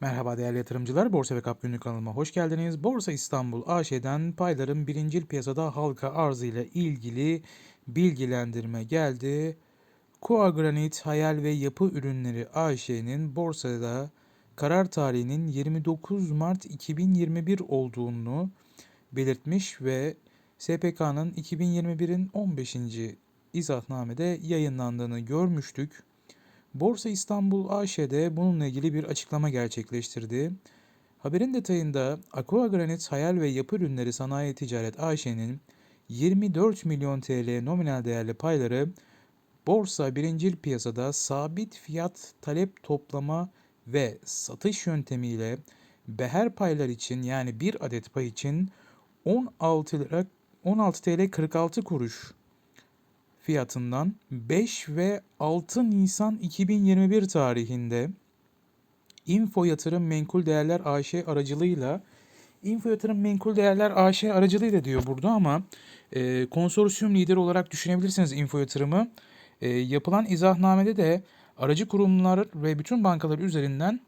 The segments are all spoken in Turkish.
Merhaba değerli yatırımcılar, Borsa ve Kap Günlük kanalıma hoş geldiniz. Borsa İstanbul AŞ'den payların birincil piyasada halka arzı ile ilgili bilgilendirme geldi. Kua Granit Hayal ve Yapı Ürünleri AŞ'nin borsada karar tarihinin 29 Mart 2021 olduğunu belirtmiş ve SPK'nın 2021'in 15. izahnamede yayınlandığını görmüştük. Borsa İstanbul AŞ'de bununla ilgili bir açıklama gerçekleştirdi. Haberin detayında Aqua Granit Hayal ve Yapı Ürünleri Sanayi Ticaret AŞ'nin 24 milyon TL nominal değerli payları borsa birincil piyasada sabit fiyat talep toplama ve satış yöntemiyle beher paylar için yani bir adet pay için 16 lira 16 TL 46 kuruş fiyatından 5 ve 6 Nisan 2021 tarihinde Info Yatırım Menkul Değerler AŞ aracılığıyla Info Yatırım Menkul Değerler AŞ aracılığıyla diyor burada ama e, konsorsiyum lideri olarak düşünebilirsiniz Info Yatırım'ı. E, yapılan izahnamede de aracı kurumlar ve bütün bankalar üzerinden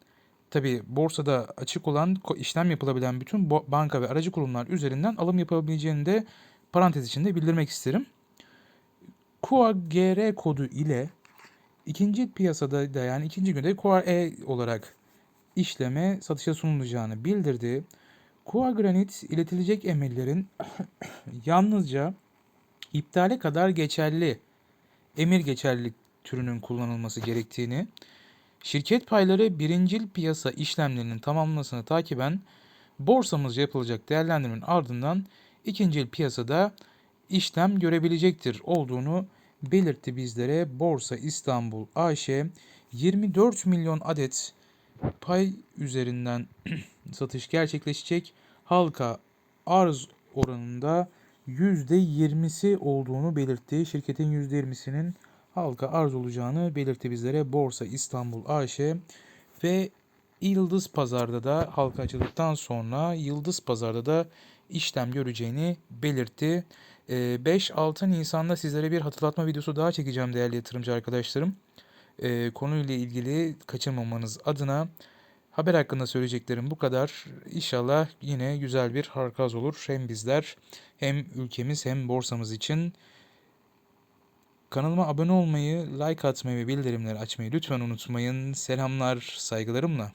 tabi borsada açık olan işlem yapılabilen bütün banka ve aracı kurumlar üzerinden alım yapabileceğini de parantez içinde bildirmek isterim. QAGR kodu ile ikinci piyasada da yani ikinci günde QAE olarak işleme satışa sunulacağını bildirdi. QA Granit iletilecek emirlerin yalnızca iptale kadar geçerli emir geçerlilik türünün kullanılması gerektiğini, şirket payları birincil piyasa işlemlerinin tamamlamasını takiben borsamızca yapılacak değerlendirmenin ardından ikincil piyasada işlem görebilecektir olduğunu belirtti bizlere Borsa İstanbul AŞ 24 milyon adet pay üzerinden satış gerçekleşecek. Halka arz oranında %20'si olduğunu belirtti. Şirketin %20'sinin halka arz olacağını belirtti bizlere Borsa İstanbul AŞ ve Yıldız Pazar'da da halka açıldıktan sonra Yıldız Pazar'da da işlem göreceğini belirtti. 5-6 ee, Nisan'da sizlere bir hatırlatma videosu daha çekeceğim değerli yatırımcı arkadaşlarım. Konuyla ilgili kaçırmamanız adına haber hakkında söyleyeceklerim bu kadar. İnşallah yine güzel bir harkaz olur. Hem bizler hem ülkemiz hem borsamız için. Kanalıma abone olmayı, like atmayı ve bildirimleri açmayı lütfen unutmayın. Selamlar, saygılarımla.